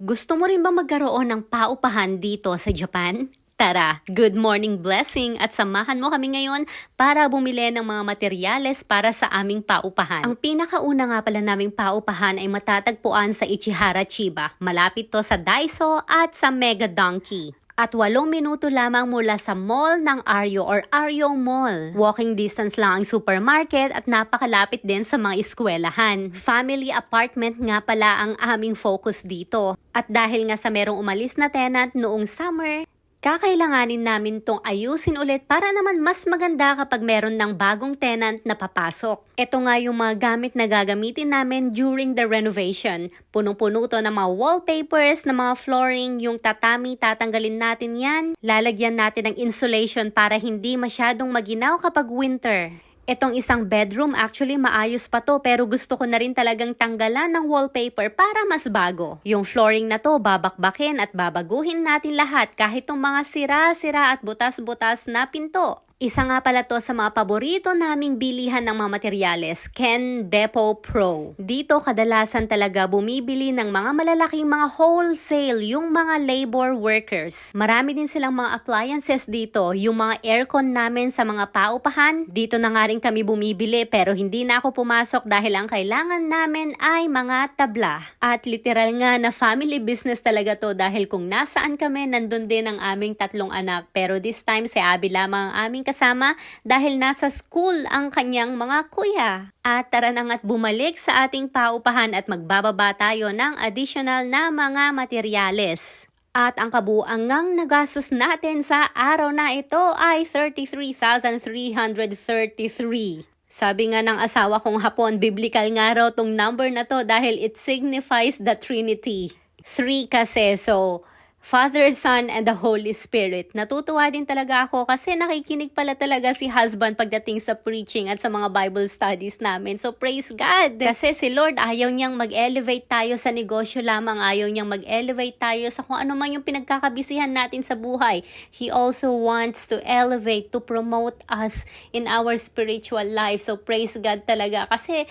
Gusto mo rin ba magkaroon ng paupahan dito sa Japan? Tara, good morning blessing at samahan mo kami ngayon para bumili ng mga materyales para sa aming paupahan. Ang pinakauna nga pala naming paupahan ay matatagpuan sa Ichihara Chiba. Malapit to sa Daiso at sa Mega Donkey. At walong minuto lamang mula sa mall ng Aryo or Aryo Mall. Walking distance lang ang supermarket at napakalapit din sa mga eskwelahan. Family apartment nga pala ang aming focus dito. At dahil nga sa merong umalis na tenant noong summer, Kakailanganin namin tong ayusin ulit para naman mas maganda kapag meron ng bagong tenant na papasok. Ito nga yung mga gamit na gagamitin namin during the renovation. Punong-puno to ng mga wallpapers, ng mga flooring, yung tatami, tatanggalin natin yan. Lalagyan natin ng insulation para hindi masyadong maginaw kapag winter. Etong isang bedroom, actually maayos pa to pero gusto ko na rin talagang tanggalan ng wallpaper para mas bago. Yung flooring na to, babakbakin at babaguhin natin lahat kahit tong mga sira-sira at butas-butas na pinto. Isa nga pala to sa mga paborito naming bilihan ng mga materyales, Ken Depot Pro. Dito kadalasan talaga bumibili ng mga malalaking mga wholesale yung mga labor workers. Marami din silang mga appliances dito, yung mga aircon namin sa mga paupahan. Dito na nga rin kami bumibili pero hindi na ako pumasok dahil ang kailangan namin ay mga tabla. At literal nga na family business talaga to dahil kung nasaan kami, nandun din ang aming tatlong anak. Pero this time si Abby lamang ang aming kasama dahil nasa school ang kanyang mga kuya. At tara na nga't bumalik sa ating paupahan at magbababa tayo ng additional na mga materyales. At ang kabuangang nagastos natin sa araw na ito ay 33,333. Sabi nga ng asawa kong hapon, biblical nga raw tong number na to dahil it signifies the Trinity. Three kasi, so Father, Son, and the Holy Spirit. Natutuwa din talaga ako kasi nakikinig pala talaga si husband pagdating sa preaching at sa mga Bible studies namin. So praise God! Kasi si Lord ayaw niyang mag-elevate tayo sa negosyo lamang. Ayaw niyang mag-elevate tayo sa kung ano man yung pinagkakabisihan natin sa buhay. He also wants to elevate, to promote us in our spiritual life. So praise God talaga. Kasi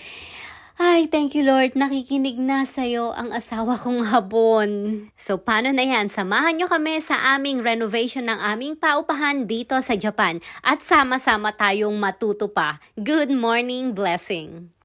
ay, thank you Lord, nakikinig na sa'yo ang asawa kong habon. So paano na yan? Samahan nyo kami sa aming renovation ng aming paupahan dito sa Japan at sama-sama tayong matuto pa. Good morning, blessing!